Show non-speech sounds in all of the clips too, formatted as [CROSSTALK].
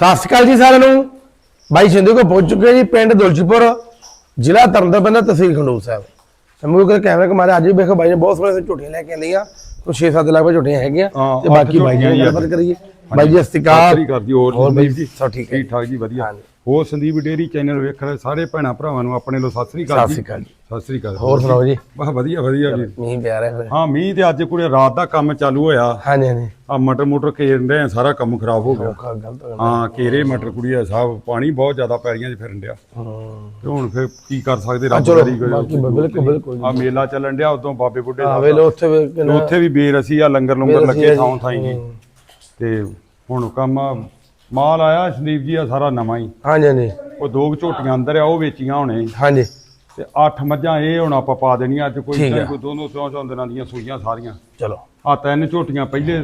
ਸਤਿ ਸ਼੍ਰੀ ਅਕਾਲ ਜੀ ਸਾਰਿਆਂ ਨੂੰ। ਬਾਈ ਸਿੰਧੂ ਕੋ ਪਹੁੰਚ ਚੁੱਕੇ ਜੀ ਪਿੰਡ ਦੁਲਚਪੁਰ ਜ਼ਿਲ੍ਹਾ ਤਰਨਤਾਰਨ ਤਹਿਸੀਲ ਖੰਡੂਰ ਸਾਹਿਬ। ਸਮੂਹ ਕੇ ਕੈਮਰੇ ਕਮਾਰੇ ਅੱਜ ਵੀ ਵੇਖੋ ਬਾਈ ਨੇ ਬਹੁਤ ਸੋਹਣੇ ਝੋਟੀਆਂ ਲੈ ਕੇ ਆਂਦੀਆਂ। ਕੋਈ 6-7 ਲੱਖ ਰੁਪਏ ਝੋਟੀਆਂ ਹੈਗੀਆਂ ਤੇ ਬਾਕੀ ਬਾਈ ਜੀ ਜੀ ਗੱਲਬਾਤ। ਕਰੀਏ। ਬਾਈ ਜੀ ਸਤਿ ਸ਼੍ਰੀ ਅਕਾਲ। ਸਤਿ ਕਰਦੀ ਹੋਰ ਬਾਈ ਜੀ? ਸਭ ਠੀਕ ਹੈ। ਠੀਕ ਠਾਕ ਜੀ ਵਧੀਆ। ਹੋਰ ਸੰਦੀਪ ਡੇਰੀ ਚੈਨਲ ਵੇਖ ਰਹੇ ਸਾਰੇ ਭੈਣਾਂ ਭਰਾਵਾਂ ਨੂੰ ਆਪਣੇ ਲੋ ਸਤਿ ਸ੍ਰੀ ਅਕਾਲ ਸਤਿ ਜੀ। ਸ਼੍ਰੀ ਅਕਾਲ ਜੀ। ਸਤਿ ਸ੍ਰੀ ਅਕਾਲ। ਹੋਰ ਸੁਣਾਓ ਜੀ? ਵਾਹ ਵਧੀਆ ਵਧੀਆ ਜੀ। ਮੀਂਹ ਪਿਆ ਰਿਹਾ ਹਾਂ ਮੀਂਹ ਤੇ ਅੱਜ ਕੁੜੇ ਰਾਤ ਦਾ ਕੰਮ ਚਾਲੂ ਹੋਇਆ। ਹਾਂਜੀ ਹਾਂਜੀ। ਆ ਮਟਰ ਮੋਟਰ ਕੇਰਨ ਦੇ ਸਾਰਾ ਕੰਮ ਖਰਾਬ ਹੋ ਗਿਆ। ਹੋ ਕੇਰੇ ਮਟਰ ਕੁੜੀਆ ਸਾਹਿਬ ਪਾਣੀ ਬਹੁਤ ਜ਼ਿਆਦਾ ਪੈੜੀਆਂ 'ਚ ਫਿਰਨ ਡਿਆ। ਹੂੰ। ਤੇ ਹੁਣ ਫਿਰ ਕੀ ਕਰ ਸਕਦੇ ਆ ਰੱਬ ਬਾਕੀ ਬਿਲਕੁਲ ਬਿਲਕੁਲ ਆ ਮੇਲਾ ਚੱਲਣ ਡਿਆ ਉਦੋਂ ਬਾਬੇ ਬੁੱਢੇ ਆ ਸਾਹਿਬ ਵੇਲੋ ਉੱਥੇ ਉੱਥੇ ਵੀ ਬੇਰਸੀ ਆ ਲੰਗਰ ਲੰਗਰ ਆ ਲੱਗੇ। ਥਾਂ ਥਾਈ ਜੀ। ਤੇ ਹੁਣ ਕੰਮ ਆ, ਮਾਲ ਆਇਆ ਸੰਦੀਪ ਜੀ ਆ ਸਾਰਾ ਨਵਾਂ ਹੀ। ਹਾਂਜੀ ਹਾਂਜੀ। ਉਹ ਦੋ ਝੋਟੀਆਂ ਅੰਦਰ ਆ ਉਹ ਵੇਚੀਆਂ ਹੋਣੇ। ਹਾਂਜੀ। ਤੇ ਅੱਠ ਮੱਝਾਂ ਇਹ ਹੁਣ ਆਪਾਂ ਪਾ ਦੇਣੀਆਂ ਅੱਜ ਕੋਈ। ਕੋਈ ਦੋਨੋਂ ਸੌ ਸੌ ਦਿਨਾਂ ਦੀਆਂ ਸੂਈਆਂ ਸਾਰੀਆਂ। ਚਲੋ। ਆ ਤਿੰਨ ਝੋਟੀਆਂ ਪਹਿਲੇ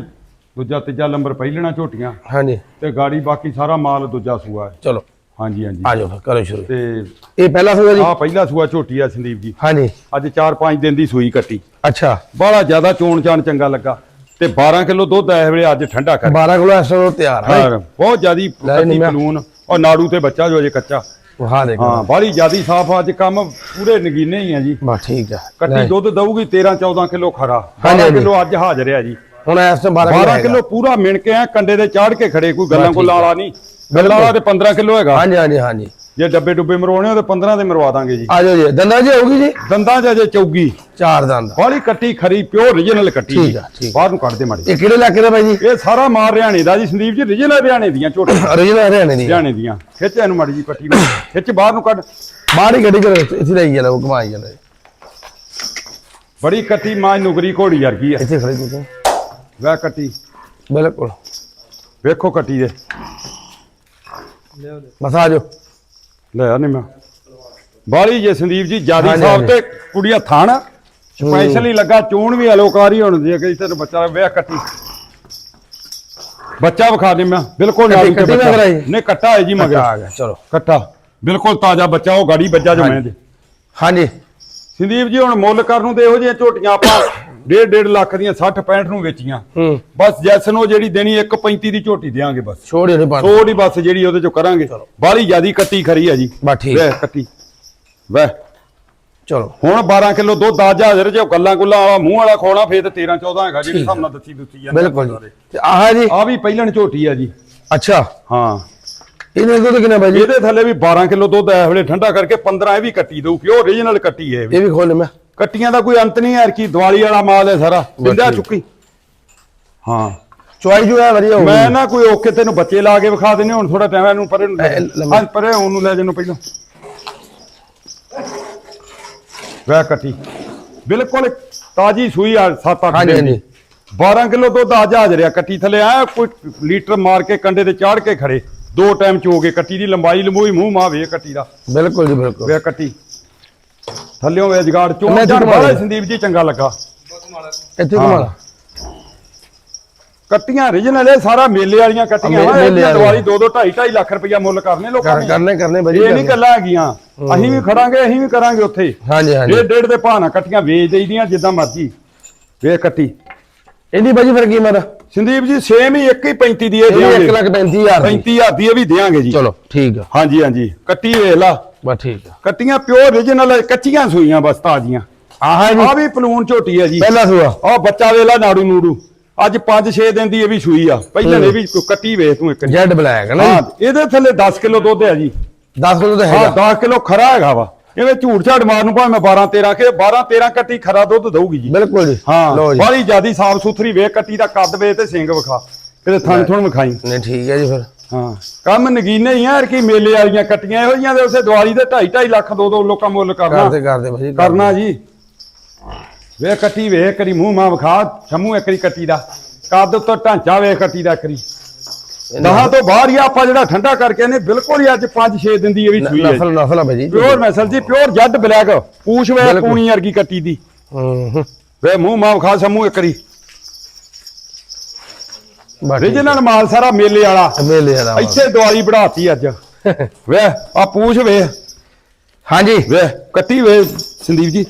ਦੂਜਾ ਤੀਜਾ ਨੰਬਰ ਪਹਿਲਣਾ ਝੋਟੀਆਂ। ਹਾਂਜੀ। ਤੇ ਗਾੜੀ ਬਾਕੀ ਸਾਰਾ ਮਾਲ ਦੂਜਾ ਸੂਆ ਹੈ। ਚਲੋ। ਹਾਂਜੀ ਹਾਂਜੀ। ਆ ਜਾਓ ਕਰੋ ਸ਼ੁਰੂ। ਤੇ ਇਹ ਪਹਿਲਾ ਸੂਆ ਜੀ? ਆ ਪਹਿਲਾ ਸੂਆ ਝੋਟੀ ਆ ਸੰਦੀਪ ਜੀ। ਹਾਂਜੀ। ਅੱਜ 4-5 ਦਿਨ ਦੀ ਸੂਈ ਕੱਟੀ। ਅੱਛਾ। ਬੜਾ ਜ਼ਿਆਦਾ ਚੋਣ ਚਾਣ ਚੰਗਾ ਲੱਗਾ। ਤੇ 12 ਕਿਲੋ ਦੁੱਧ ਆਏ ਵੇਲੇ ਅੱਜ ਠੰਡਾ ਕਰ। 12 ਕਿਲੋ ਐਸਟਰ ਤਿਆਰ ਹੈ ਹਾਂ ਬਹੁਤ ਜ਼ਿਆਦੀ ਕੱਟੀ ਬਲੂਨ ਔਰ ਨਾੜੂ ਤੇ ਬੱਚਾ ਜੋ ਅਜੇ ਕੱਚਾ। ਵਹਾ ਦੇ ਹਾਂ ਬਾਹਲੀ ਜ਼ਿਆਦੀ ਸਾਫ਼ ਅੱਜ ਕੰਮ ਪੂਰੇ ਨਗੀਨੇ ਹੀ ਆ ਜੀ। ਬਾ ਠੀਕ ਹੈ ਕੱਟੀ ਦੁੱਧ ਦਊਗੀ 13 14 ਕਿਲੋ ਖਰਾ। ਹਾਂਜੀ, 12 ਹਾਂਜੀ। ਕਿਲੋ ਅੱਜ ਹਾਜ਼ਰ ਆ ਜੀ। ਹੁਣ ਇਸ ਤੋਂ 12 12 ਕਿਲੋ ਪੂਰਾ ਮਿਣ ਕੇ ਆ ਕੰਡੇ ਤੇ ਚਾੜ ਕੇ ਖੜੇ ਕੋਈ ਗੱਲਾਂ ਠੀਕ ਵਾਲਾ ਨਹੀਂ। ਗੱਲਾਂ ਵਾਲਾ ਤੇ 15 ਕਿਲੋ ਹੈਗਾ। ਹਾਂਜੀ ਹਾਂਜੀ ਹਾਂਜੀ। ਜੇ ਡੱਬੇ ਡੁੱਬੇ ਮਰਵਾਉਣੇ ਹੋ ਤੇ 15 ਦੇ ਮਰਵਾ ਦਾਂਗੇ ਜੀ। ਆ ਜਾਓ ਜੀ ਦੰਦਾਂ ਜੀ ਹੋਊਗੀ ਜੀ? ਦੰਦਾਂ 'ਚ ਅਜੇ ਚੌਗੀ। ਚਾਰ ਦੰਦ। ਬਾਹਲੀ ਕੱਟੀ ਖਰੀ ਪਿਓਰ ਰੀਜਨਲ ਕੱਟੀ ਠੀਕ। ਆ, ਠੀਕ। ਬਾਹਰ ਨੂੰ ਕੱਢ ਦੇ ਮਾੜੀ ਇਹ ਕਿਹੜੇ ਇਲਾਕੇ ਦਾ ਬਾਈ ਜੀ? ਇਹ ਸਾਰਾ ਮਾਰ ਰਿਆਣੇ ਦਾ ਜੀ ਸੰਦੀਪ ਜੀ ਰੀਜਨਲ ਰਿਆਣੇ ਦੀਆਂ ਝੋਟੀਆਂ। [COUGHS] Original ਹਰਿਆਣੇ ਦੀ ਰਿਆਣੇ ਦੀਆਂ। ਖਿੱਚ ਇਹਨੂੰ ਮਾੜੀ ਜੀ ਪੱਟੀ ਨੂੰ ਖਿੱਚ ਬਾਹਰ ਨੂੰ ਕੱਢ। ਬਾਹਰ ਹੀ ਗੱਡੀ ਕਰੋ ਇੱਥੇ ਲਈ ਜਾਂਦਾ ਉਹ ਘਮਾਈ ਜਾਂਦਾ। ਬੜੀ ਕੱਟੀ ਮਾਂ ਨੁਗਰੀ ਘੋੜੀ ਵਰਗੀ ਆ। ਇੱਥੇ ਖੜੀ ਤੁਸੀਂ ਵੈ ਕੱਟੀ। ਬਿਲਕੁਲ। ਵੇਖੋ ਕੱਟੀ ਦੇ। ਬਸ ਆ ਜਾਓ ਲੈ ਆ ਨਿਮਾ। ਬਾਲੀ ਜੇ ਸੰਦੀਪ ਜੀ ਹਾਂਜੀ, ਸਾਹਿਬ। ਤੇ ਕੁੜੀਆਂ ਥਾਣ ਸਪੈਸ਼ਲੀ ਲੱਗਾ ਚੋਣ ਵੀ ਅਲੋਕਾਰੀ ਹੁਣ ਦੀ ਕਿ ਇਥੇ ਬੱਚਾ ਵੇਖ ਕੱਟੀ। ਬੱਚਾ ਵਿਖਾ ਦੇ ਮੈਂ ਬਿਲਕੁਲ ਨਾਲੂ ਤੇ ਕੱਟੀ ਬੱਚਾ। ਹੈ ਜੀ ਆ ਮਗਰ ਗਿਆ ਚਲੋ। ਕੱਟਾ। ਬਿਲਕੁਲ ਤਾਜ਼ਾ ਬੱਚਾ ਉਹ ਗਾੜੀ ਬੱਜਾ ਜੋ ਮੈਂ ਦੇ। ਹਾਂਜੀ। ਸੰਦੀਪ ਜੀ ਹੁਣ ਮੁੱਲ ਕਰਨ ਨੂੰ ਤੇ ਇਹੋ ਜਿਹੀਆਂ ਝੋਟੀਆਂ ਆਪਾਂ ਡੇਢ ਡੇਢ ਲੱਖ ਦੀਆਂ 60 65 ਨੂੰ ਵੇਚੀਆਂ। ਹੂੰ। ਬਸ ਜੈਸਨ ਉਹ ਜਿਹੜੀ ਦੇਣੀ 1.35 ਦੀ ਝੋਟੀ ਦੇਾਂਗੇ ਬਸ। ਛੋੜ ਨਹੀਂ ਪਾਣਾ ਥੋੜੀ ਬਸ ਜਿਹੜੀ ਉਹਦੇ ਚੋਂ ਕਰਾਂਗੇ। ਬਾਲੀ ਜਿਆਦੀ ਕੱਟੀ ਖਰੀ ਆ ਜੀ। ਠੀਕ। ਵੈ ਕੱਟੀ। ਵੈ ਚਲੋ। ਹੁਣ 12 ਕਿਲੋ ਦੁੱਧ ਅੱਜ ਹਾਜ਼ਰ ਜੇ ਗੱਲਾਂ ਗੁੱਲਾਂ ਵਾਲਾ ਮੂੰਹ ਵਾਲਾ ਖੋਣਾ ਫੇਰ ਤੇ 13 14 ਹੈਗਾ ਜਿਹੜੀ ਹਿਸਾਬ ਨਾਲ ਦੱਸੀ ਦੁੱਤੀ ਜਾਂਦੀ ਬਿਲਕੁਲ ਜੀ। ਤੇ ਆਹ ਜੀ। ਆ ਵੀ ਪਹਿਲਣ ਝੋਟੀ ਆ ਜੀ। ਅੱਛਾ। ਹਾਂ। ਇਹਨੇ ਦੁੱਧ ਕਿੰਨਾ ਬਾਈ ਜੀ? ਇਹਦੇ ਥੱਲੇ ਵੀ 12 ਕਿਲੋ ਦੁੱਧ ਐ ਵੇਲੇ ਠੰਡਾ ਕਰਕੇ 15 ਇਹ ਵੀ ਕੱਟੀ ਦਊ ਪਿਓ ਓਰੀਜਨਲ ਕੱਟੀ ਹੈ ਇਹ ਵੀ। ਖੋਲ ਮੈਂ। ਕੱਟੀਆਂ ਦਾ ਕੋਈ ਅੰਤ ਨਹੀਂ ਯਾਰ ਕੀ ਦੀਵਾਲੀ ਵਾਲਾ ਮਾਲ ਹੈ ਸਾਰਾ ਬਿੰਦਾ ਚੁੱਕੀ। ਹਾਂ। ਚੁਆਈ ਜੋ ਹੈ ਵਧੀਆ ਹੋਊਗੀ ਮੈਂ ਨਾ ਕੋਈ ਓਕੇ ਤੈਨੂੰ ਬੱਚੇ ਲਾ ਕੇ ਵਿਖਾ ਦਿੰਨੇ ਹੁਣ ਥੋੜਾ ਟਾਈਮ ਇਹਨੂੰ ਪਰੇ ਨੂੰ ਹਾਂ ਪਰੇ ਉਹਨੂੰ ਲੈ ਜਾਨੂੰ ਪਹਿਲਾਂ। ਵੈ ਕੱਟੀ। ਬਿਲਕੁਲ ਤਾਜੀ ਸੂਈ ਆ 7-8 ਹਾਂਜੀ, ਦਿਨ ਦੀ। ਹਾਂਜੀ। 12 ਕਿਲੋ ਦੁੱਧ ਅੱਜ ਹਾਜ਼ਰਿਆ ਕੱਟੀ ਥੱਲੇ ਆ ਕੋਈ ਲੀਟਰ ਮਾਰ ਕੇ ਕੰਡੇ ਤੇ ਚਾੜ ਕੇ ਖੜੇ। ਦੋ ਟਾਈਮ ਚੋਗੇ ਕੱਟੀ ਦੀ ਲੰਬਾਈ ਲੰਬੂਈ ਮੂੰਹ ਮਾ ਵੇ ਕੱਟੀ ਦਾ। ਬਿਲਕੁਲ ਜੀ ਬਿਲਕੁਲ। ਵੇ ਕੱਟੀ। ਥੱਲਿਓਂ ਵੇ ਜਗਾੜ ਚੋਂ। ਮੈਂ ਬੜਾ ਲਿਆ। ਸੰਦੀਪ ਜੀ ਚੰਗਾ ਲੱਗਾ। ਇੱਥੇ ਘੁਮਾਲਾ ਕੱਟੀਆਂ ਰੀਜਨਲ ਇਹ ਸਾਰਾ ਮੇਲੇ ਵਾਲੀਆਂ ਕੱਟੀਆਂ ਵਾ ਮੇਲੇ ਵਾਲੀਆਂ। ਦੀਵਾਲੀ 2-2 2.5 ਲੱਖ ਰੁਪਇਆ ਮੁੱਲ ਕਰਨੇ ਲੋਕਾਂ ਕਰ ਨੇ। ਕਰਨੇ ਕਰਨੇ ਬਾਈ ਜੀ ਇਹ ਨਹੀਂ ਕਰਨੇ। ਗੱਲਾਂ ਹੈਗੀਆਂ। ਅਸੀਂ ਵੀ ਖੜਾਂਗੇ ਅਸੀਂ ਵੀ ਕਰਾਂਗੇ ਉੱਥੇ। ਹਾਂਜੀ ਹਾਂਜੀ। ਡੇਢ ਡੇਢ ਦੇ ਭਾਅ ਨਾਲ ਕੱਟੀਆਂ ਵੇਚ ਦੇਈਦੀਆਂ ਜਿੱਦਾਂ ਮਰਜ਼ੀ। ਵੇਖ ਕੱਟੀ। ਇਹਦੀ ਬਾਈ ਜੀ ਫਿਰ ਕੀਮਤ? ਸੰਦੀਪ ਜੀ ਸੇਮ ਹੀ 1 ਹੀ 35 ਦੀ ਇਹ ਇਹ 1 ਦੇਵਾਂਗੇ ਲੱਖ 35000 ਦੀ। 35000 ਦੀ ਇਹ ਵੀ ਦੇਵਾਂਗੇ ਜੀ। ਚਲੋ ਠੀਕ ਆ। ਹਾਂਜੀ ਹਾਂਜੀ। ਕੱਟੀ ਵੇਖ ਲਾ। ਬਸ ਠੀਕ ਆ। ਕੱਟੀਆਂ ਪਿਓਰ ਰੀਜਨਲ ਕੱਚੀਆਂ ਸੂਈਆਂ ਬਸ ਤਾਜ਼ੀਆਂ। ਆਹ ਜੀ। ਆ ਵੀ ਪਲੂਨ ਝੋਟੀ ਹੈ ਜੀ। ਪਹਿਲਾ ਸੂਆ। ਆ ਬੱਚਾ ਵੇਲਾ ਨਾੜੂ ਨੂੜੂ। ਅੱਜ 5-6 ਦਿਨ ਦੀ ਇਹ ਵੀ ਸੂਈ ਆ। ਪਹਿਲਾਂ ਇਹ ਵੀ ਕੱਟੀ ਵੇਖ ਤੂੰ ਇੱਕ ਜੈਡ ਬਲੈਕ ਨਾ ਹਾਂ ਇਹਦੇ ਥੱਲੇ 10 ਕਿਲੋ ਦੁੱਧ ਹੈ ਜੀ। 10 ਕਿਲੋ ਤਾਂ ਹਾਂ ਹੈਗਾ। 10 ਕਿਲੋ ਖਰਾ ਹੈਗਾ ਵਾ। ਐਵੇਂ ਝੂਠ ਝਾੜ ਮਾਰ ਨੂੰ ਭਾਵੇਂ 12 13 ਕੇ 12 13 ਕੱਟੀ ਖਰਾ ਦੁੱਧ ਦਊਗੀ ਜੀ। ਬਿਲਕੁਲ ਜੀ। ਹਾਂ ਬਾਲੀ ਜਿਆਦੀ ਸਾਫ਼ ਸੁਥਰੀ ਵੇਖ ਕੱਟੀ ਦਾ ਕੱਦ ਵੇ ਤੇ ਸਿੰਗ ਵਿਖਾ। ਕਿਤੇ ਥਣ ਥਣ ਵਿਖਾਈ। ਨਹੀਂ ਠੀਕ ਹੈ ਜੀ ਫਿਰ। ਹਾਂ। ਕੰਮ ਨਗੀਨੇ ਹੀ ਆ ਕੀ ਮੇਲੇ ਵਾਲੀਆਂ ਕੱਟੀਆਂ ਇਹੋ ਜੀਆਂ ਦੇ ਉਸੇ ਦੀਵਾਲੀ ਦੇ 2.5 2.5 ਲੱਖ ਦੋ ਦੋ ਲੋਕਾਂ ਮੁੱਲ ਕਰਨਾ। ਕਰਦੇ ਕਰਦੇ ਬਾਈ ਜੀ ਕਰਨਾ ਜੀ। ਵੇਖ ਕੱਟੀ ਵੇਖ ਕਰੀ ਮੂੰਹ ਮਾਂ ਵਿਖਾ ਛਮੂ ਇੱਕਰੀ ਕੱਟੀ ਦਾ। ਕੱਦ ਉੱਤੋਂ ਢਾਂਚਾ ਵੇਖ ਕੱਟੀ ਦਾ ਕਰੀ ਦਹਾਂ ਤੋਂ ਬਾਹਰ ਹੀ ਆਪਾਂ ਜਿਹੜਾ ਠੰਡਾ ਕਰਕੇ ਨੇ ਬਿਲਕੁਲ ਹੀ ਅੱਜ 5-6 ਦਿਨ ਦੀ ਇਹ ਵੀ ਸੂਈ ਹੈ। ਨਸਲ ਨਸਲ ਆ ਬਾਈ ਜੀ ਪਿਓਰ ਨਸਲ ਜੀ ਪਿਓਰ ਜੱਡ ਬਲੈਕ। ਪੂਛ ਵੇ ਬਿਲਕੁਲ। ਪੂਣੀ ਵਰਗੀ ਕੱਟੀ ਦੀ। ਹੂੰ ਹੂੰ। ਵੇ ਮੂੰਹ ਮਾਂ ਵਿਖਾ ਛਮੂ ਇੱਕਰੀ ਰੀਜਨਲ ਮਾਲ ਸਾਰਾ ਮੇਲੇ ਵਾਲਾ। ਮੇਲੇ ਵਾਲਾ ਇੱਥੇ ਦਿਵਾਲੀ ਬੜਾਤੀ ਅੱਜ। [LAUGHS] ਵੇ ਆ ਪੂਛ ਵੇ। ਹਾਂਜੀ। ਵੇ ਕੱਟੀ ਵੇ ਸੰਦੀਪ ਜੀ।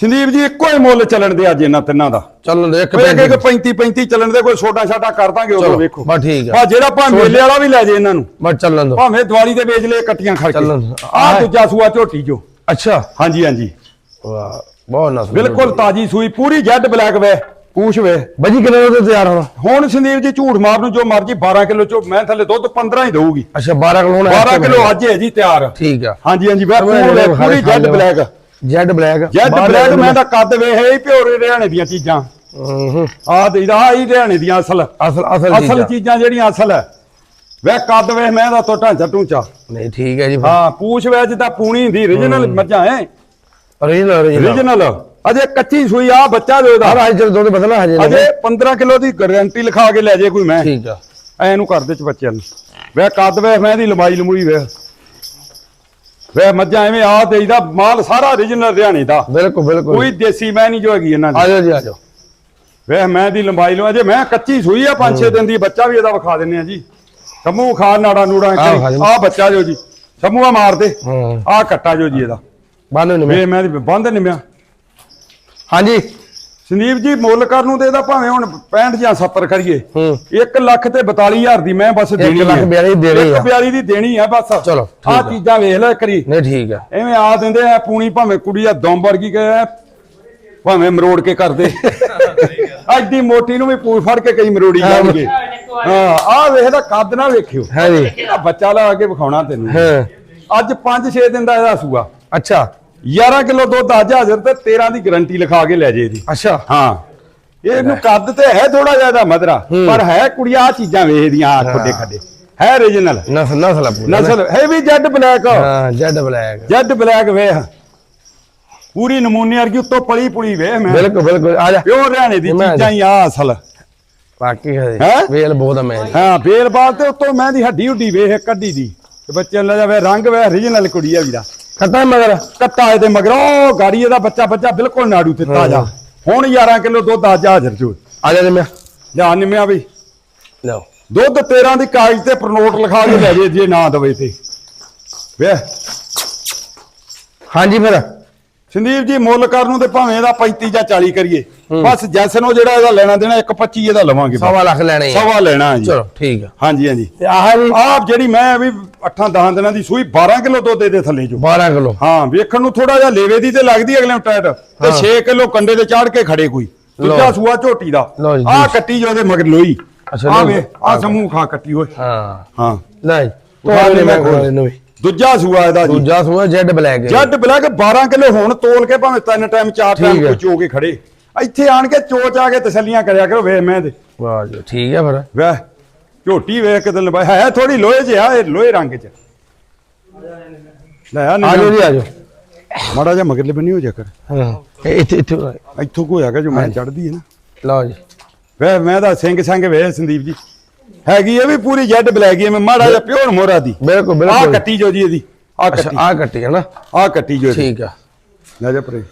ਸੰਦੀਪ ਜੀ ਇੱਕੋ ਹੀ ਮੁੱਲ ਚੱਲਣ ਦੇ ਅੱਜ ਇਹਨਾਂ ਤਿੰਨਾਂ ਦਾ। ਚਲੋ ਇੱਕ ਕੋਈ ਅੱਗੇ ਪੈਂਤੀ 35 35 ਚੱਲਣ ਦੇ ਕੋਈ ਛੋਟਾ ਛਾਟਾ ਕਰ ਦਾਂਗੇ ਚਲੋ, ਵੇਖੋ। ਬਸ ਠੀਕ ਆ। ਆ ਜਿਹੜਾ ਭਾਵੇਂ ਮੇਲੇ ਵਾਲਾ ਵੀ ਲੈ ਜੇ ਇਹਨਾਂ ਨੂੰ। ਬਸ ਚੱਲਣ ਦੋ। ਭਾਵੇਂ ਦੀਵਾਲੀ ਦੇ ਵੇਚ ਲਏ ਕੱਟੀਆਂ ਖੜ ਕੇ। ਚੱਲਣ। ਆ ਦੂਜਾ ਸੂਆ ਝੋਟੀ ਜੋ। ਅੱਛਾ। ਹਾਂਜੀ ਹਾਂਜੀ। ਵਾਹ ਬਹੁਤ ਨਸਲ ਬਿਲਕੁਲ ਤਾਜੀ ਸੂਈ ਪੂਰੀ ਜੈਡ ਬਲੈਕ ਵੇ। ਪੂਛ ਵੇ। ਬਾਜੀ ਕਿੰਨੇ ਵਜੇ ਤਿਆਰ ਹੋਣਾ? ਹੁਣ ਸੰਦੀਪ ਜੀ ਝੂਠ ਮਾਰ ਨੂੰ ਜੋ ਮਰਜ਼ੀ 12 ਕਿਲੋ ਚੋ ਮੈਂ ਥੱਲੇ ਦੁੱਧ 15 ਹੀ ਦਊਗੀ। ਅੱਛਾ 12 ਕਿਲੋ ਹੋਣਾ 12 ਕਿਲੋ ਅੱਜ ਹੈ ਜੀ ਤਿਆਰ। ਠੀਕ ਆ। ਹਾਂਜੀ ਹਾਂਜੀ ਵੇ ਪੂਰੀ jet black. Jet black. Jet black ਮੈਂ ਤਾਂ ਕੱਦ ਵੇ ਹੈ ਪਿਓਰੇ ਹਰਿਆਣੇ ਦੀਆਂ ਚੀਜ਼ਾਂ। ਆ ਤੇ ਆ ਹੀ ਹਰਿਆਣੇ ਦੀਆਂ ਅਸਲ। ਅਸਲ ਅਸਲ ਅਸਲ ਚੀਜ਼ ਜਿਹੜੀਆਂ ਅਸਲ ਹੈ। ਵੇ ਕੱਦ ਵੇ ਮੈਂ ਦਾ ਤੋਂ ਢਾਂਚਾ ਢੂੰਚਾ। ਨਹੀਂ ਠੀਕ ਹੈ ਜੀ ਹਾਂ ਪੂਛ ਵੇ ਜਿੱਦਾਂ ਪੂਣੀ ਹੁੰਦੀ origignal ਮੱਝਾਂ ਹੈ? ਓਰੀਜਨਲ ਓਰੀਜਨਲ origignal ਅਜੇ ਕੱਚੀ ਸੂਈ ਆ ਬੱਚਾ ਦੇ ਹਾਂ ਦਾ ਅੱਜ ਚਲ ਦੁੱਧ ਬਦਲਣਾ ਹਜੇ। ਅਜੇ 15 ਕਿਲੋ ਦੀ ਗਾਰੰਟੀ ਲਿਖਾ ਕੇ ਲੈ ਜੇ ਕੋਈ ਮੈਂ। ਠੀਕ ਆ। ਐ ਨੂੰ ਕਰ ਦੇ ਚ ਬੱਚਿਆਂ ਨੂੰ। ਵੇ ਕੱਦ ਵੇ ਮੈਂ ਦੀ ਲੰਬਾਈ ਲੰਮੂਈ ਵੇ। ਵੇ ਮੱਝਾਂ ਐਵੇਂ ਆ ਦੇਈਦਾ ਮਾਲ ਸਾਰਾ origignal ਹਰਿਆਣੇ ਦਾ। ਬਿਲਕੁਲ ਬਿਲਕੁਲ। ਕੋਈ ਦੇਸੀ ਮੈਂ ਨਹੀਂ ਜੋ ਹੈਗੀ ਇਹਨਾਂ ਦੀ। ਆ ਜਾਓ ਜੀ ਆ ਜਾਓ। ਵੇ ਮੈਂ ਦੀ ਲੰਬਾਈ ਲੋ ਅਜੇ ਮੈਂ ਕੱਚੀ ਸੂਈ ਆ 5-6 ਦਿਨ ਦੀ ਬੱਚਾ ਵੀ ਇਹਦਾ ਵਿਖਾ ਦਿੰਨੇ ਆ ਜੀ। ਸਮੂਹ ਖਾ ਨਾੜਾ ਨੂੜਾ। ਆ ਬੱਚਾ ਜੋ ਜੀ। ਸਮੂਹਾ ਮਾਰ ਦੇ। ਆ ਕੱਟਾ ਜੋ ਜੀ ਇਹਦਾ। ਬੰਦ ਨਹੀਂ ਵੇ ਮੈਂ ਦੀ ਬੰਦ ਨਿਮਿਆ। ਹਾਂਜੀ। ਸੰਦੀਪ ਜੀ ਮੁੱਲ ਕਰਨ ਨੂੰ ਤੇ ਇਹਦਾ ਭਾਵੇਂ ਹੁਣ 65 ਜਾਂ 70 ਕਰੀਏ ਹੂੰ 1 ਲੱਖ ਤੇ 42000 ਦੀ ਮੈਂ ਬਸ ਦੇਣੀ ਲੱਖ ਬਿਆਲੀ ਦੇ ਰਹੀ ਆ। 42 ਦੀ ਦੇਣੀ ਆ ਬਸ। ਚਲੋ, ਆ। ਚੀਜ਼ਾਂ ਵੇਖ ਲੈ ਕਰੀ ਨਹੀਂ ਠੀਕ ਆ। ਐਵੇਂ ਆ ਦਿੰਦੇ ਆ ਪੂਣੀ ਭਾਵੇਂ ਕੁੜੀ ਆ ਦਮ ਵਰਗੀ ਗਏ ਭਾਵੇਂ ਮਰੋੜ ਕੇ ਕਰਦੇ। [LAUGHS] ਐਡੀ ਮੋਟੀ ਨੂੰ ਵੀ ਪੂਛ ਫੜ ਕੇ ਕਈ ਮਰੋੜੀ ਜਾਣਗੇ ਹਾਂ ਆ ਵੇਖਦਾ ਕੱਦ ਨਾ ਵੇਖਿਓ। ਹੈ ਜੀ ਆ ਬੱਚਾ ਲਾ ਕੇ ਵਿਖਾਉਣਾ ਤੈਨੂੰ। ਹਾਂ। ਅੱਜ 5-6 ਦਿਨ ਦਾ ਇਹਦਾ ਸੂਆ। ਅੱਛਾ। 11 ਕਿਲੋ ਦੁੱਧ ਅੱਜ ਹਾਜ਼ਰ ਤੇ 13 ਦੀ ਗਾਰੰਟੀ ਲਿਖਾ ਕੇ ਲੈ ਜੇ ਇਹਦੀ। ਅੱਛਾ। ਹਾਂ। ਇਹਨੂੰ ਕੱਦ ਤੇ ਹੈ ਥੋੜਾ ਜ਼ਿਆਦਾ ਮਧਰਾ ਪਰ ਹੈ ਕੁੜੀਆਂ ਆ ਚੀਜ਼ਾਂ ਵੇਖਦੀਆਂ ਆ ਖੱਡੇ ਖੱਡੇ। ਹੈ origignal ਨਸਲ ਨਸਲ ਨਸਲ ਹੈ ਵੀ ਜੈਡ ਬਲੈਕ ਹਾਂ ਜੈਡ ਬਲੈਕ ਜੈਡ ਬਲੈਕ ਵੇਖ। ਪੂਰੀ ਨਮੂਨੇ ਵਰਗੀ ਉੱਤੋਂ ਪਲੀ ਪੁਲੀ ਵੇਖ ਮੈਂ। ਬਿਲਕੁਲ ਬਿਲਕੁਲ। ਆ ਜਾ। ਪਿਓ ਹਰਿਆਣੇ ਦੀ ਚੀਜ਼ਾਂ ਹੀ ਆ ਅਸਲ। ਬਾਕੀ? ਵੇਲ ਬਹੁਤ ਮੈਂ। ਹਾਂ ਬੇਲਬਾਲ ਤੇ ਉੱਤੋਂ ਮੈਂ ਦੀ ਹੱਡੀ ਹੁੱਡੀ ਵੇਖ ਕੱਢੀ ਦੀ। ਤੇ ਬੱਚੇ ਲੈ ਜਾਵੇ ਰੰਗ ਵੇ origignal ਕੁੜੀ ਆ ਵੀਰਾ। ਖੱਟਾ ਮਗਰ ਕੱਟਾ ਇਹਦੇ ਮਗਰੋਂ ਗਾੜੀ ਇਹਦਾ ਬੱਚਾ ਬੱਚਾ ਬਿਲਕੁਲ ਨਾੜੂ ਤੇ ਤਾਜ਼ਾ। ਹੁਣ 11 ਕਿਲੋ ਦੁੱਧ ਅੱਜ ਹਾਜ਼ਰ ਜੋ ਆ ਜਾ ਮੈਂ ਲਿਆ ਨਿਮਿਆ ਵੀ। ਲਓ। ਦੁੱਧ 13 ਦੀ ਕਾਗਜ਼ ਤੇ ਪ੍ਰਨੋਟ ਲਿਖਾ ਕੇ ਲੈ ਜੇ ਜੇ ਨਾ ਦਵੇ ਤੇ। ਵੇ। ਹਾਂਜੀ ਫਿਰ। ਸੰਦੀਪ ਜੀ ਮੁੱਲ ਕਰਨ ਨੂੰ ਤੇ ਭਾਵੇਂ ਇਹਦਾ 35 ਜਾਂ 40 ਕਰੀਏ। ਬਸ ਜੈਸਨ ਉਹ ਜਿਹੜਾ ਇਹਦਾ ਲੈਣਾ ਦੇਣਾ 125 ਇਹਦਾ ਲਵਾਂਗੇ ਬਸ। ਸਵਾ ਲੱਖ ਲੈਣੇ ਆ। ਸਵਾ ਲੈਣਾ ਜੀ। ਚਲੋ ਠੀਕ ਆ। ਹਾਂਜੀ ਹਾਂਜੀ। ਤੇ ਆਹ ਜੀ ਆਪ ਜਿਹੜੀ ਮੈਂ ਵੀ 8-10 ਦਿਨਾਂ ਦੀ ਸੂਈ 12 ਕਿਲੋ ਦੁੱਧ ਦੇ ਥੱਲੇ ਜੋ 12 ਕਿਲੋ। ਹਾਂ ਵੇਖਣ ਨੂੰ ਥੋੜਾ ਜਿਹਾ ਲੇਵੇ ਦੀ ਤੇ ਲੱਗਦੀ ਅਗਲੇ ਨੂੰ ਟਾਇਟ ਤੇ 6 ਕਿਲੋ ਕੰਡੇ ਤੇ ਚਾੜ ਕੇ ਖੜੇ ਕੋਈ। ਦੂਜਾ। ਸੂਆ ਝੋਟੀ ਦਾ। ਆਹ। ਕੱਟੀ ਜੋ ਇਹਦੇ ਮਗਰ ਲੋਈ। ਅੱਛਾ, ਆ ਲਓ। ਵੇ ਆ ਸਮੂਹ ਖਾ ਕੱਟੀ ਹੋਏ ਹਾਂ। ਹਾਂ। ਨਹੀਂ ਵਿਖਾ ਤੋੜ ਮੈਂ ਮੈਂ ਕੋਲ ਇਹਨੂੰ ਵੀ। ਦੂਜਾ ਸੂਆ ਇਹਦਾ ਜੀ। ਦੂਜਾ ਸੂਆ ਜੈਡ ਬਲੈਕ ਹੈ। ਜੱਡ ਬਲੈਕ 12 ਕਿਲੋ ਹੁਣ ਤੋਲ ਕੇ ਭਾਵੇਂ ਤਿੰਨ ਟਾਈਮ ਚਾਰ ਟਾਈਮ ਹੈ। ਕੋਈ ਚੋ ਕੇ ਖੜੇ। ਇੱਥੇ ਆਣ ਕੇ ਚੋਚ ਆ ਕੇ ਤਸੱਲੀਆਂ ਕਰਿਆ ਕਰੋ ਵੇ ਮੈਂ ਤੇ। ਵਾਹ ਜੀ ਠੀਕ ਹੈ ਫਿਰ। ਵੇ ਝੋਟੀ ਵੇਖ ਕੇ ਲੰਬਾ ਹੈ ਥੋੜੀ ਲੋਹੇ 'ਚ ਆ ਇਹ ਲੋਹੇ ਰੰਗ 'ਚ। ਲੈ ਆ ਆ ਜਾਓ ਜੀ ਆ ਜਾਓ ਮਾੜਾ ਜਿਹਾ ਮਗਰਲੇ ਬੰਨੀ ਹੋ ਜਾ ਕਰ। ਹਾਂ ਇੱਥੇ ਇੱਥੇ ਇੱਥੋਂ ਕੋ ਹੈਗਾ ਜੋ ਮੈਂ ਚੜਦੀ ਹੈ ਨਾ। ਲਓ ਜੀ। ਵੇ ਮੈਂ ਤਾਂ ਸਿੰਘ ਸੰਗ ਵੇ ਸੰਦੀਪ ਜੀ। ਹੈਗੀ ਇਹ ਵੀ ਪੂਰੀ ਜੈਡ ਬਲੈਕ ਹੀ ਮੈਂ ਮਾੜਾ ਜਿਹਾ ਪਿਓਰ ਮੋਰਾ ਦੀ। ਬਿਲਕੁਲ ਆ ਬਿਲਕੁਲ ਕੱਟੀ ਜੋ ਜੀ ਇਹਦੀ ਆ ਕੱਟੀ। ਆ ਕੱਟੀ ਹੈ ਨਾ? ਆ ਕੱਟੀ ਜੋ। ਠੀਕ ਆ। ਲੈ ਜਾ ਪਰੇ।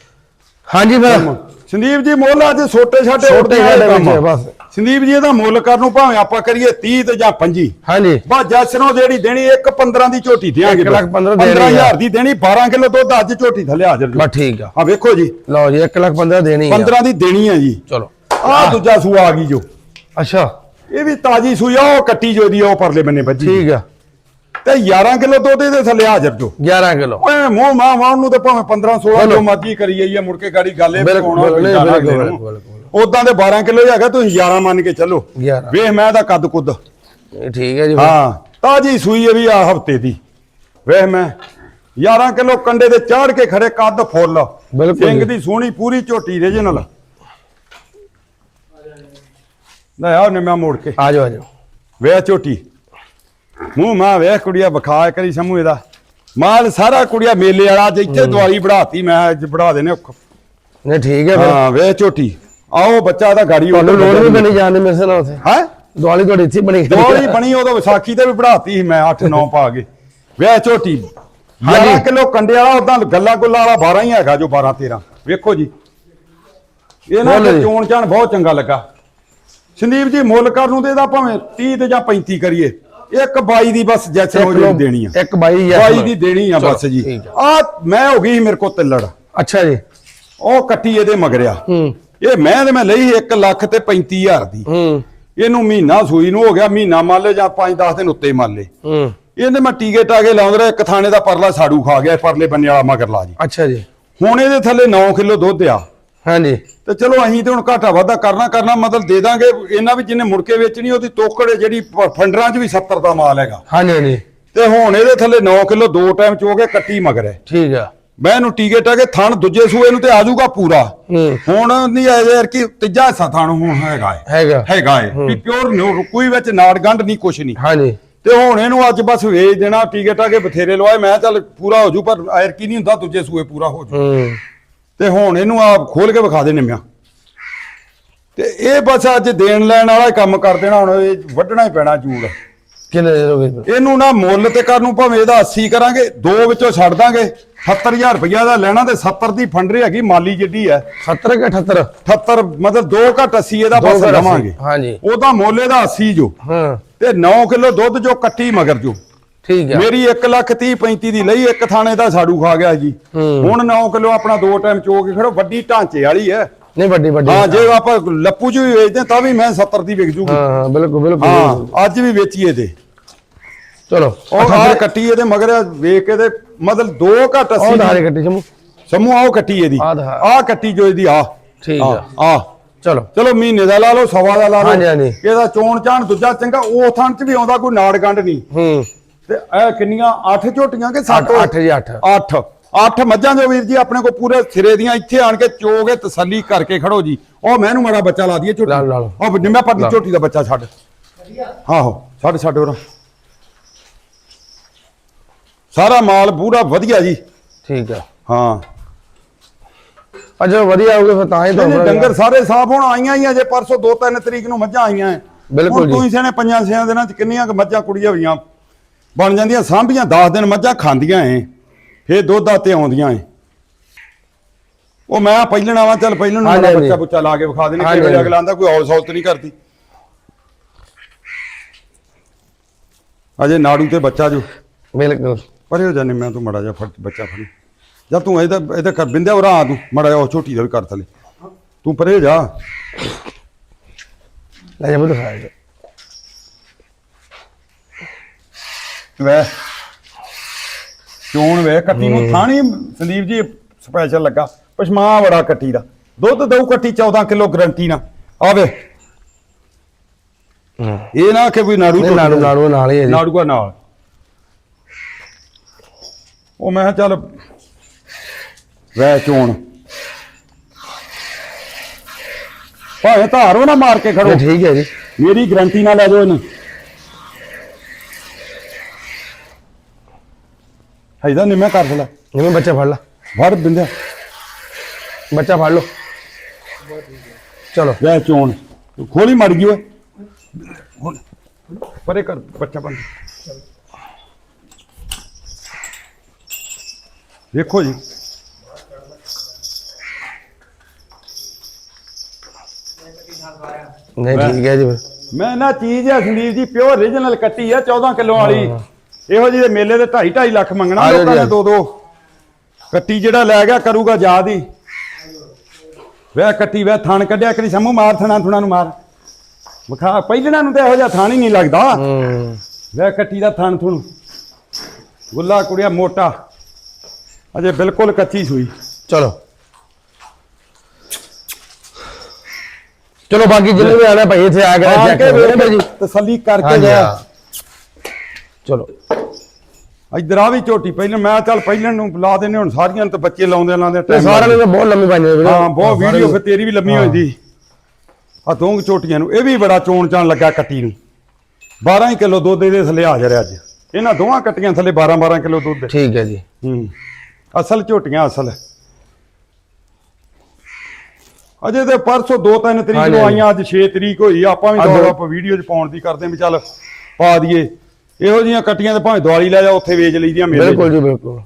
ਹਾਂਜੀ ਫਿਰ। ਸੰਦੀਪ ਜੀ ਮੁੱਲ ਅੱਜ ਛੋਟੇ ਛਾਟੇ ਉੱਡਦੇ ਵਾਲੇ ਕੰਮ। ਆ। ਬਸ। ਸੰਦੀਪ ਜੀ ਇਹਦਾ ਮੁੱਲ ਕਰਨ ਨੂੰ ਭਾਵੇਂ ਆਪਾਂ ਕਰੀਏ 30 ਤੇ ਜਾਂ 25 ਹਾਂਜੀ। ਬਾ ਜੈਸਨੋਂ ਜਿਹੜੀ ਦੇਣੀ 1 15 ਦੀ ਝੋਟੀ ਦਿਆਂਗੇ ਇੱਕ ਲੱਖ ਪੰਦਰਾਂ ਦੇਣੀ ਆ। 15000 ਦੀ ਦੇਣੀ 12 ਕਿਲੋ ਦੁੱਧ ਅੱਜ ਝੋਟੀ ਥੱਲੇ ਹਾਜ਼ਰ ਬਸ ਠੀਕ ਆ। ਆ ਵੇਖੋ ਜੀ। ਲਓ ਜੀ 1 ਲੱਖ 15 ਦੇਣੀ ਆ। 15 ਦੀ ਦੇਣੀ ਆ ਜੀ। ਚਲੋ। ਆ ਦੂਜਾ ਸੂਆ ਆ ਗਈ ਜੋ। ਅੱਛਾ। ਇਹ ਵੀ ਤਾਜੀ ਸੂਈ ਆ ਉਹ ਕੱਟੀ ਜੋ ਦੀ ਉਹ ਪਰਲੇ ਬੰਨੇ ਵੱਜੀ ਠੀਕ ਆ। ਤੇ 11 ਕਿਲੋ ਦੁੱਧ ਇਹਦੇ ਥੱਲੇ ਹਾਜ਼ਰ ਜੋ 11 ਕਿਲੋ। ਓਏ ਮੂੰਹ ਮਾਂ ਮਾਂ ਨੂੰ ਤੇ ਭਾਵੇਂ 15 16 ਜੋ ਮਰਜ਼ੀ ਕਰੀ ਜਾਈਏ ਆ ਮੁੜ ਕੇ ਗਾੜੀ ਗੱਲ ਇਹ ਬਿਲਕੁਲ, ਉਦਾਂ ਦੇ 12 ਕਿਲੋ ਹੀ ਹੈਗਾ ਤੁਸੀਂ 11 ਮੰਨ ਕੇ ਚੱਲੋ। 11 ਵੇਖ ਮੈਂ ਦਾ ਕੱਦ ਕੁੱਦ। ਠੀਕ ਹੈ ਜੀ। ਹਾਂ ਤਾਜੀ ਸੂਈ ਇਹ ਵੀ ਆ ਹਫ਼ਤੇ ਦੀ। ਵੇਖ ਮੈਂ 11 ਕਿਲੋ ਕੰਡੇ ਤੇ ਚਾੜ ਕੇ ਖੜੇ ਕੱਦ ਫੁੱਲ। ਸਿੰਘ। ਦੀ ਸੋਹਣੀ ਪੂਰੀ ਝੋਟੀ ਰੀਜਨਲ ਲੈ ਆ ਉਹਨੇ ਮੈਂ ਮੋੜ ਕੇ। ਆ ਜਾਓ ਆ ਜਾਓ। ਵੇਖ ਝੋਟੀ। ਮੂੰਹ ਮਾਂ ਵੇਖ ਕੁੜੀਆ ਵਿਖਾ ਕਰੀ ਸਮੂਹ ਇਹਦਾ। ਮਾਲ ਸਾਰਾ ਕੁੜੀਆ ਮੇਲੇ ਵਾਲਾ ਜਿੱਥੇ ਦਵਾਈ ਬੜਾਤੀ ਮੈਂ ਅੱਜ ਬੜਾ ਦੇਨੇ ਨਹੀਂ ਠੀਕ ਹੈ ਫਿਰ। ਹਾਂ ਵੇਖ ਝੋਟੀ। ਆਓ ਬੱਚਾ ਦਾ ਗਾੜੀ ਤੁਹਾਨੂੰ ਲੋੜ ਵੀ ਬਣੀ ਜਾਂਦੀ ਮੇਰੇ ਨਾਲ ਉਥੇ। ਹੈ? ਦਿਵਾਲੀ ਤੁਹਾਡੀ ਇੱਥੇ ਬਣੀ। ਦੋਲੀ ਬਣੀ ਉਦੋਂ ਵਿਸਾਖੀ ਤੇ ਵੀ ਬੜਾਤੀ ਸੀ ਮੈਂ 8 9 ਪਾ ਕੇ। ਵੇਖ ਝੋਟੀ। 11 ਹਾਂਜੀ। ਕਿਲੋ ਕੰਡੇ ਵਾਲਾ ਉਦਾਂ ਗੱਲਾਂ ਗੁੱਲਾਂ ਵਾਲਾ 12 ਹੀ ਹੈਗਾ ਜੋ 12 13 ਵੇਖੋ ਜੀ। ਇਹਨਾਂ ਦੇ। ਚੋਣ ਚਾਣ ਬਹੁਤ ਚੰਗਾ ਲੱਗਾ। ਸੰਦੀਪ ਜੀ ਮੁੱਲ ਕਰਨ ਨੂੰ ਤੇ ਇਹਦਾ ਭਾਵੇਂ 30 ਤੇ ਜਾਂ 35 ਕਰੀਏ। ਇੱਕ 22 ਦੀ ਬਸ ਜੈਸੇ ਹੋ ਜਿਹੜੀ ਦੇਣੀ ਆ। ਇੱਕ ਬਾਈ 22 ਦੀ ਦੇਣੀ ਆ ਬਸ ਜੀ। ਆ। ਮੈਂ ਹੋ ਗਈ ਮੇਰੇ ਕੋਲ ਤਿੱਲੜ। ਅੱਛਾ ਜੀ। ਉਹ ਕੱਟੀ ਇਹਦੇ ਮਗਰਿਆ ਹੂੰ। ਇਹ ਮੈਂ ਤੇ ਮੈਂ ਲਈ 1 ਲੱਖ ਤੇ 35000 ਦੀ। ਹੂੰ। ਇਹਨੂੰ ਮਹੀਨਾ ਸੂਈ ਨੂੰ ਹੋ ਗਿਆ ਮਹੀਨਾ ਮੰਨ ਲੈ ਜਾਂ 5-10 ਦਿਨ ਉੱਤੇ ਮੰਨ ਲੈ ਹੂੰ। ਇਹਨੇ ਮੈਂ ਟੀਕੇ ਟਾਕੇ ਲਾਉਂਦਾ ਇੱਕ ਥਾਣੇ ਦਾ ਪਰਲਾ ਸਾੜੂ ਖਾ ਗਿਆ ਪਰਲੇ ਬੰਨੇ ਵਾਲਾ ਮਗਰ ਲਾ ਜੀ। ਅੱਛਾ ਜੀ। ਹੁਣ ਇਹਦੇ ਥੱਲੇ 9 ਕਿਲੋ ਦੁੱਧ ਆ। ਹਾਂਜੀ। ਤੇ ਚਲੋ ਅਸੀਂ ਤੇ ਹੁਣ ਘਾਟਾ ਵਾਧਾ ਕਰਨਾ ਕਰਨਾ ਮਤਲਬ ਦੇ ਦਾਂਗੇ। ਇਹਨਾਂ ਵੀ ਜਿਹਨੇ ਮੁੜ ਕੇ ਵੇਚਣੀ ਉਹਦੀ ਤੋਕੜ ਜਿਹੜੀ ਪ- ਫੰਡਰਾਂ 'ਚ ਵੀ 70 ਦਾ ਮਾਲ ਹੈਗਾ। ਹਾਂਜੀ ਹਾਂਜੀ। ਤੇ ਹੁਣ ਇਹਦੇ ਥੱਲੇ 9 ਕਿਲੋ ਦੋ ਟਾਈਮ ਚੋ ਕੇ ਕੱਟੀ ਮਗਰ ਹੈ। ਠੀਕ ਆ। ਮੈਂ ਇਹਨੂੰ ਟੀਕੇ ਟਾਕੇ ਥਣ ਦੂਜੇ ਸੂਏ ਨੂੰ ਤੇ ਆ ਜਾਊਗਾ ਪੂਰਾ। ਹੂੰ। ਹੁਣ ਨਹੀਂ ਆਇਆ ਯਾਰ ਕਿ ਤੀਜਾ ਹਿੱਸਾ ਥਣ ਹੁਣ ਹੈਗਾ ਹੈ। ਹੈਗਾ। ਹੈਗਾ ਹੈ। ਵੀ ਪਿਓਰ ਕੋਈ ਵਿੱਚ ਨਾੜ ਗੰਢ ਨਹੀਂ ਕੁਛ ਨਹੀਂ। ਹਾਂਜੀ। ਤੇ ਹੁਣ ਇਹਨੂੰ ਅੱਜ ਬਸ ਵੇਚ ਦੇਣਾ ਟੀਕੇ ਟਾਕੇ ਬਥੇਰੇ ਲਵਾਏ। ਮੈਂ ਚੱਲ ਪੂਰਾ ਹੋ ਜੂ ਪਰ ਆਇਰ ਕੀ ਨਹੀਂ ਹੁੰਦਾ ਦੂਜੇ ਸੂਏ ਪੂਰਾ ਹੋ ਜੂ। ਹੂੰ। ਤੇ ਹੁਣ ਇਹਨੂੰ ਆ ਖੋਲ ਕੇ ਵਿਖਾ ਦੇ ਨਿੰਮਿਆ ਤੇ ਇਹ ਬਸ ਅੱਜ ਦੇਣ ਲੈਣ ਵਾਲਾ ਕੰਮ ਕਰ ਦੇਣਾ ਹੁਣ ਇਹ ਵੱਢਣਾ ਹੀ ਪੈਣਾ ਚੂੜ। ਕਿੰਨੇ ਦੇ ਦੋਗੇ ਇਹਨੂੰ ਨਾ ਮੁੱਲ ਤੇ ਕਰਨ ਨੂੰ ਭਾਵੇਂ ਇਹਦਾ 80 ਕਰਾਂਗੇ ਦੋ ਵਿੱਚੋਂ ਛੱਡ ਦਾਂਗੇ। 78000 ਰੁਪਇਆ ਦਾ ਲੈਣਾ ਤੇ 70 ਦੀ ਫੰਡਰੀ ਹੈਗੀ ਮਾਲੀ ਜਿੱਡੀ ਹੈ। 70 ਕਿ 78 78 ਮਤਲਬ 2 ਘੱਟ 80 ਇਹਦਾ ਦੋ ਬਸ ਲਵਾਂਗੇ। ਹਾਂਜੀ। ਉਹਦਾ ਮੁੱਲ ਇਹਦਾ 80 ਜੋ। ਹਾਂ। ਤੇ 9 ਕਿਲੋ ਦੁੱਧ ਜੋ ਕੱਟੀ ਮਗਰ ਜੋ। ਠੀਕ ਆ। ਮੇਰੀ 1 ਲੱਖ 30 35 ਦੀ ਲਈ ਇੱਕ ਥਾਣੇ ਦਾ ਸਾੜੂ ਖਾ ਗਿਆ ਜੀ। ਹੂੰ। ਹੁਣ 9 ਕਿਲੋ ਆਪਣਾ ਦੋ ਟਾਈਮ ਚੋ ਕੇ ਖੜੋ ਵੱਡੀ ਢਾਂਚੇ ਵਾਲੀ ਹੈ ਨਹੀਂ ਵੱਡੀ ਵੱਡੀ ਹਾਂ ਜੇ ਆਪਾਂ ਲੱਪੂ ਵੀ ਵੇਚਦੇ ਹਾਂ, ਤਾਂ ਵੀ ਮੈਂ 70 ਦੀ ਵਿਕ ਜੂਗੀ। ਹਾਂ ਹਾਂ ਬਿਲਕੁਲ ਬਿਲਕੁਲ ਹਾਂ ਅੱਜ ਵੀ ਵੇਚੀਏ ਤੇ ਚਲੋ। ਉਹ ਆ ਕੱਟੀ ਇਹਦੇ ਮਗਰ ਆ, ਵੇਖ ਕੇ ਤੇ ਮਤਲਬ ਦੋ ਘੱਟ ਉਹ 80 ਧਾਰੇ ਕੱਟੀ ਸਮੂ ਸਮੂਹ ਆਓ ਕੱਟੀ ਇਹਦੀ। ਆ ਕੱਟੀ ਜੋ ਇਹਦੀ ਆ ਠੀਕ ਆ। ਆ ਚਲੋ। ਚਲੋ ਮਹੀਨੇ ਦਾ ਲਾ ਲਓ ਸਵਾ ਦਾ ਲਾ ਲਓ। ਹਾਂਜੀ, ਹਾਂਜੀ। ਇਹਦਾ ਚੋਣ ਚਾਣ ਦੂਜਾ ਚੰਗਾ ਉਹ ਥਣ ਚ ਵੀ ਆਉਂਦਾ ਕੋਈ ਨਾੜ ਗੰਢ ਨਹੀਂ। ਹੂੰ। ਤੇ ਇਹ ਕਿੰਨੀਆਂ? 8 ਝੋਟੀਆਂ ਕਿ 7 ਅੱਠ- ਅੱਠ ਜੀ, ਅੱਠ। 8 8 ਮੱਝਾਂ ਜੋ ਵੀਰ ਜੀ ਆਪਣੇ ਕੋ ਪੂਰੇ ਸਿਰੇ ਦੀਆਂ ਇੱਥੇ ਆਣ ਕੇ ਚੋਗੇ ਤਸੱਲੀ ਕਰਕੇ ਖੜੋ ਜੀ। ਉਹ ਮੈਨੂੰ ਮਾੜਾ ਬੱਚਾ ਲਾ ਦਈਏ ਝੋਟੀ। ਲਾ ਲਓ। ਉਹ ਨਿੰਮਾ ਲਾ। ਝੋਟੀ ਦਾ ਬੱਚਾ ਛੱਡ। ਆਹੋ ਛੱਡ ਛੱਡ ਉਹ ਸਾਰਾ ਮਾਲ ਪੂਰਾ ਵਧੀਆ ਜੀ। ਠੀਕ ਆ। ਹਾਂ। ਅੱਛਾ ਵਧੀਆ ਹੋਊਗਾ ਫਿਰ ਤਾਂ ਹੀ ਤਾਂ ਡੰਗਰ ਸਾਰੇ ਸਾਫ਼ ਹੁਣ ਆਈਆਂ ਹੀ ਆ ਜੇ ਪਰਸੋਂ 2-3 ਤਰੀਕ ਨੂੰ ਮੱਝਾਂ ਆਈਆਂ ਬਿਲਕੁਲ ਹੁਣ ਜੀ। ਤੁਸੀਂ ਸਿਆਣੇ ਪੰਜਾਂ ਛਿਆਂ ਦਿਨਾਂ ਚ ਕਿੰਨੀਆਂ ਮੱਝਾਂ ਕੁੜੀਆਂ ਹੋਈਆਂ। ਬਣ ਜਾਂਦੀਆਂ ਸਾਂਭੀਆਂ 10 ਦਿਨ ਮੱਝਾਂ ਖਾਂਦੀਆਂ ਐ ਫੇਰ ਦੁੱਧ ਆ ਤੇ ਆਉਂਦੀਆਂ ਐ। ਉਹ ਮੈਂ ਪਹਿਲਣ ਆਵਾਂ ਚੱਲ ਪਹਿਲਣ ਨੂੰ। ਬੱਚਾ ਬੁੱਚਾ ਲਾ ਕੇ ਵਿਖਾ ਦੇਣੀ ਹਾਂਜੀ। ਅਗਲਾ ਆਂਦਾ ਕੋਈ ਸੌਲਤ ਨਹੀਂ ਕਰਦੀ। ਅਜੇ ਨਾੜੂ ਤੇ ਬੱਚਾ ਜੋ। ਬਿਲਕੁਲ। ਪਰੇ ਹੋ ਜਾਨੇ ਮੈਂ ਤੂੰ ਮੜਾ ਜਾ ਫੜ ਬੱਚਾ ਫੜ। ਜਾਂ ਤੂੰ ਇਹਦਾ ਇਹਦਾ ਕਰ ਬਿੰਦਿਆ ਉਰਾ ਆ ਤੂੰ ਮੜਾ ਜਾ ਉਹ ਛੋਟੀ ਦਾ ਵੀ ਕਰ ਥਲੇ। ਤੂੰ ਪਰੇ ਜਾ। ਲੈ ਜਾ ਬੁੱਧ ਜਾ। ਵੇ। ਚੋਣ ਵੇ ਕੱਟੀ ਨੂੰ ਥਾਣੀ ਸੰਦੀਪ ਜੀ ਸਪੈਸ਼ਲ ਲੱਗਾ। ਪਸ਼ਮਾ ਬੜਾ ਕੱਟੀ ਦਾ। ਦੁੱਧ ਦਊ ਕੱਟੀ 14 ਕਿਲੋ ਗਰੰਟੀ ਨਾ ਆਵੇ। ਇਹ ਨਾ ਕਿ ਵੀ ਨਾੜੂ ਨਹੀਂ ਨਾੜੂ ਨਾੜੂ ਨਾਲ ਹੀ ਹੈ ਜੀ। ਨਾੜੂਆ ਨਾਲ। ਉਹ ਮੈਂ ਚੱਲ ਵੈ ਚੋਣ। ਭਾਵੇਂ ਧਾਰੋ ਨਾ ਮਾਰ ਕੇ ਖੜੋ। ਠੀਕ ਹੈ ਜੀ। ਮੇਰੀ ਗਰੰਟੀ ਨਾਲ ਲੈ ਜਾਓ ਇਹਨੂੰ। ਹੈਦਾ ਨਿੰਮੇ ਕਰ ਲੈ ਜਿਵੇਂ ਬੱਚਾ ਫੜ ਲਾ। ਫੜ ਬਿੰਦਿਆ। ਬੱਚਾ ਫੜ ਲਓ। ਚਲੋ। ਵੈ ਚੋਣ। ਖੋਲੀ ਮਰ ਗਈ ਓਏ। ਪਰੇ ਕਰ ਬੱਚਾ ਬੰਦ ਦੇਖੋ ਜੀ। ਨਹੀਂ ਠੀਕ ਹੈ ਜੀ ਫਿਰ। ਮੈਂ ਨਾ ਚੀਜ਼ ਹੈ ਸੰਦੀਪ ਜੀ ਪਿਓਰ origignal ਕੱਟੀ ਆ 14 ਕਿਲੋ ਵਾਲੀ। ਇਹੋ ਜਿਹੇ ਮੇਲੇ ਦੇ 2.5 2.5 ਲੱਖ ਮੰਗਣਾ ਲੋਕਾਂ ਨੇ ਦੋ ਦੋ ਕੱਟੀ ਜਿਹੜਾ ਲੈ ਗਿਆ ਕਰੂਗਾ ਯਾਦ ਹੀ। ਵੇ ਕੱਟੀ ਵੇ ਥਣ ਕੱਢਿਆ ਕਰੀ ਸਮੂਹ ਮਾਰ ਥਣਾ ਥੁਣਾ ਨੂੰ ਮਾਰ। ਵਿਖਾ ਪਹਿਲਣਾ ਨੂੰ ਤਾਂ ਇਹੋ ਜਿਹਾ ਥਣ ਹੀ ਨਹੀਂ ਲੱਗਦਾ। ਵੇ ਕੱਟੀ ਦਾ ਥਣ ਥੁਣ। ਗੁੱਲਾ ਕੁੜੀਆ ਮੋਟਾ। ਅਜੇ ਬਿਲਕੁਲ ਕੱਚੀ ਸੂਈ। ਚਲੋ। ਚਲੋ ਬਾਕੀ ਜਿੰਨੇ ਵੀ ਆਣਾ ਭਾਈ ਇੱਥੇ ਆ ਚੈੱਕ ਕਰੋ। ਵੇਖ ਜੀ। ਤਸੱਲੀ ਕਰਕੇ ਹਾਂ। ਚਲੋ। ਇਧਰ ਆ ਵੀ ਝੋਟੀ ਪਹਿਲਾਂ ਮੈਂ ਚੱਲ ਪਹਿਲਾਂ ਨੂੰ ਲਾ ਦਿੰਨੇ ਹੁਣ ਸਾਰੀਆਂ ਨੂੰ ਤਾਂ ਬੱਚੇ ਲਾਉਂਦੇ ਲਾਉਂਦੇ time ਸਾਰਿਆਂ ਨੇ ਬਹੁਤ ਲੰਮੀ ਪਾਈ ਵੀਡੀਓ ਹਾਂ ਬਹੁਤ ਵੀਡੀਓ ਫਿਰ ਤੇਰੀ ਵੀ ਲੰਮੀ ਹਾਂ। ਹੋਈ ਦੀ ਆ ਦੋਂਗ ਝੋਟੀਆਂ ਨੂੰ ਇਹ ਵੀ ਬੜਾ ਚੋਣ ਚਾਣ ਲੱਗਾ ਕੱਟੀ ਨੂੰ। 12 ਕਿਲੋ ਦੁੱਧ ਇਹਦੇ ਥੱਲੇ ਆ ਜਾ ਰਿਹਾ ਅੱਜ। ਇਹਨਾਂ ਦੋਵਾਂ ਕੱਟੀਆਂ ਥੱਲੇ 12 12 ਕਿਲੋ ਦੁੱਧ। ਠੀਕ ਹੈ ਜੀ। ਹੂੰ ਅਸਲ ਝੋਟੀਆਂ ਅਸਲ। ਅਜੇ ਤੇ ਪਰਸੋਂ 2-3 ਤਰੀਕ ਨੂੰ। ਆਈਆਂ ਅੱਜ 6 ਤਰੀਕ ਹੋਈ ਆਪਾਂ ਵੀ ਦੌੜ ਆਪਾਂ ਵੀਡੀਓ 'ਚ ਪਾਉਣ ਦੀ ਕਰਦੇ ਆਂ ਵੀ ਚੱਲ ਪਾ ਦਈਏ। ਇਹੋ ਜੀਆਂ ਕੱਟੀਆਂ ਤੇ ਭਾਵੇਂ ਦਿਵਾਲੀ ਲੈ ਜਾ ਉੱਥੇ ਵੇਚ ਲਈਦੀਆਂ ਮੇਰੇ ਬਿਲਕੁਲ ਜੀ ਬਿਲਕੁਲ।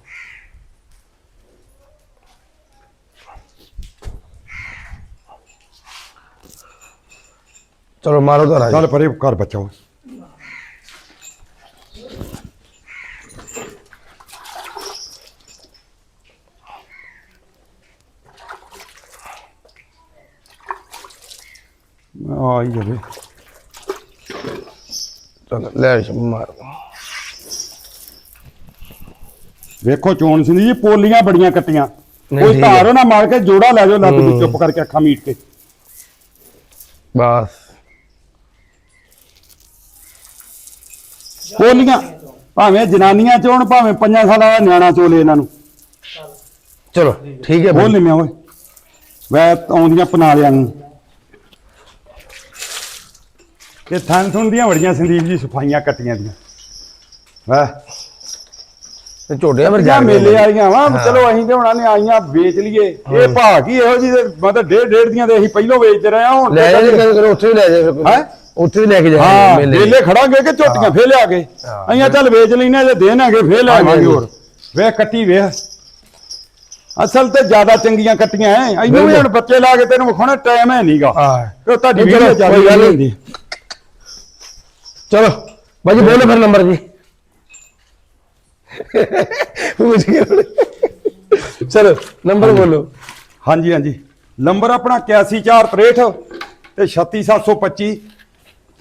ਚਲੋ ਮਾਰੋ ਤਾਂ ਰਾਜ ਚੱਲ ਪਰੇ ਘਰ ਬਚਾਓ। ਆਈ ਜਵੇ। ਚੰਗਾ ਲੈ ਮਾਰ। ਵੇਖੋ ਚੋਣ ਸਿੰਘ ਜੀ ਪੋਲੀਆਂ ਬੜੀਆਂ ਕੱਟੀਆਂ। ਕੋਈ। ਧਾਰੋ ਨਾ ਮਾਰ ਕੇ ਜੋੜਾ ਲੈ ਜਾਓ ਲੱਤ ਨੂੰ ਚੁੱਪ ਕਰਕੇ ਅੱਖਾਂ ਮੀਟ ਕੇ। ਬਸ। ਪੋਲੀਆਂ ਭਾਵੇਂ ਜਨਾਨੀਆਂ ਚੋਣ ਭਾਵੇਂ ਪੰਜਾਂ ਸਾਲਾਂ ਦਾ ਨਿਆਣਾ ਚੋਲੇ ਇਹਨਾਂ ਨੂੰ। ਚਲੋ ਠੀਕ ਹੈ ਬੋਲ ਨਿਮਿਆ ਓਏ। ਵੈ ਆਉਂਦੀਆਂ ਪਨਾਲਿਆਂ ਨੂੰ। ਇਹ ਥਣ ਥੁਣ ਦੀਆਂ ਬੜੀਆਂ ਸੰਦੀਪ ਜੀ ਸਫਾਈਆਂ ਕੱਟੀਆਂ ਦੀਆਂ। ਵਾਹ ਤੇ ਝੋਟੀਆਂ ਫਿਰ ਜਾਂ ਮੇਲੇ ਵਾਲੀਆਂ ਵਾ ਚਲੋ ਅਸੀਂ ਤੇ ਹੁਣਾਂ ਨੇ ਆਈਆਂ ਵੇਚ ਲਈਏ। ਇਹ ਭਾਅ ਕੀ ਇਹੋ ਜੀ ਮਤਲਬ ਡੇਢ ਡੇਢ ਦੀਆਂ ਤੇ ਅਸੀਂ ਪਹਿਲੋਂ ਵੇਚਦੇ ਰਹੇ ਹਾਂ ਹੁਣ ਲੈ ਜਾ ਕਰੋ ਉੱਥੇ ਵੀ ਲੈ ਜਾ। ਹੈਂ? ਉੱਥੇ ਵੀ ਲੈ ਕੇ ਹਾਂ ਜਾਏ ਮੇਲੇ ਖੜਾਂਗੇ ਕਿ ਝੋਟੀਆਂ ਫੇਰ ਲਿਆ ਕੇ। ਅਸੀਂ ਚੱਲ ਵੇਚ ਲੈਨੇ ਜੇ ਦੇਣਾਗੇ ਫੇਰ ਲੈ ਹਾਂਜੀ, ਆਵਾਂਗੇ ਹਾਂਜੀ। ਹੋਰ। ਵੇਖ ਕੱਟੀ ਵੇਖ। ਅਸਲ ਤੇ ਜ਼ਿਆਦਾ ਚੰਗੀਆਂ ਕੱਟੀਆਂ ਐ। ਇਹਨੂੰ ਵੀ। ਹੁਣ ਬੱਚੇ ਲਾ ਕੇ ਤੈਨੂੰ ਵਿਖਾਉਣਾ ਟਾਈਮ ਹੈ ਨਹੀਂਗਾ ਹਾਂ। ਤੁਹਾਡੀ ਚਲੋ, ਵੀਡੀਓ ਜ਼ਿਆਦਾ ਗੱਲ। ਹੁੰਦੀ। ਚਲੋ। ਬਾਜੀ ਬੋਲੋ ਫਿਰ ਨੰਬਰ ਜੀ। ਮੁਝ ਕੇ ਚਲੋ ਨੰਬਰ ਬੋਲੋ। ਹਾਂਜੀ ਹਾਂਜੀ। ਨੰਬਰ ਆਪਣਾ 8163 ਤੇ 36725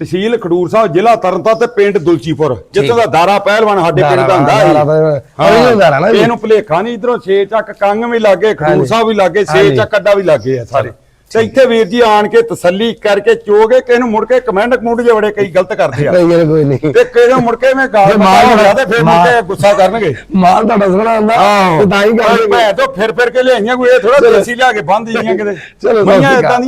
ਤਹਿਸੀਲ ਖਡੂਰ ਸਾਹਿਬ ਜ਼ਿਲ੍ਹਾ ਤਰਨਤਾਰਨ ਤੇ ਪਿੰਡ ਦੁਲਚੀਪੁਰ। ਜਿੱਥੇ ਦਾ ਦਾਰਾ ਪਹਿਲਵਾਨ ਸਾਡੇ ਪਿੰਡ ਦਾ ਹੁੰਦਾ ਜੀ। ਇਹਨੂੰ ਭਲੇਖਾ ਨਹੀਂ ਇਧਰੋਂ ਛੇ ਚੱਕ ਕੰਗ ਵੀ ਲੱਗੇ ਖਡੂਰ। ਸਾਹਿਬ ਵੀ ਲੱਗੇ ਛੇ ਹਾਂਜੀ। ਚੱਕ ਅੱਡਾ ਵੀ ਲੱਗੇ ਆ ਸਾਰੇ। ਤੇ ਇੱਥੇ ਵੀਰ ਜੀ ਆਣ ਕੇ ਤਸੱਲੀ ਕਰਕੇ ਚੋਗੇ ਕਿਸੇ ਨੂੰ ਮੁੜ ਕੇ ਕਮੈਂਟ ਕਮੂਡ ਜੇ ਬੜੇ ਕਈ ਗਲਤ ਕਰਦੇ ਆ। ਗੱਲ ਕੋਈ ਨਹੀਂ। ਤੇ ਕਿਸੇ ਨੂੰ ਮੁੜ ਕੇ ਮੈਂ ਗਾਲ ਮਾਰ ਮਾਰ ਲਿਆ ਤੇ ਫਿਰ ਮੁੜ ਕੇ ਮਾਰ- ਗੁੱਸਾ ਕਰਨਗੇ। ਮਾਲ ਤੁਹਾਡਾ ਸੋਹਣਾ ਹੁੰਦਾ। ਤੇ ਤਾਂ ਹੀ ਕਰਦੇ ਮੈਂ ਤਾਂ ਫਿਰ ਫਿਰ ਕੇ ਲਿਆਈਆਂ ਕੋਈ ਇਹ ਥੋੜਾ ਦੇਸੀ ਲਿਆ ਕੇ ਬੰਦ ਜੀਆਂ ਕਿਤੇ। ਚਲੋ, ਅਕਾਲ। ਇਦਾਂ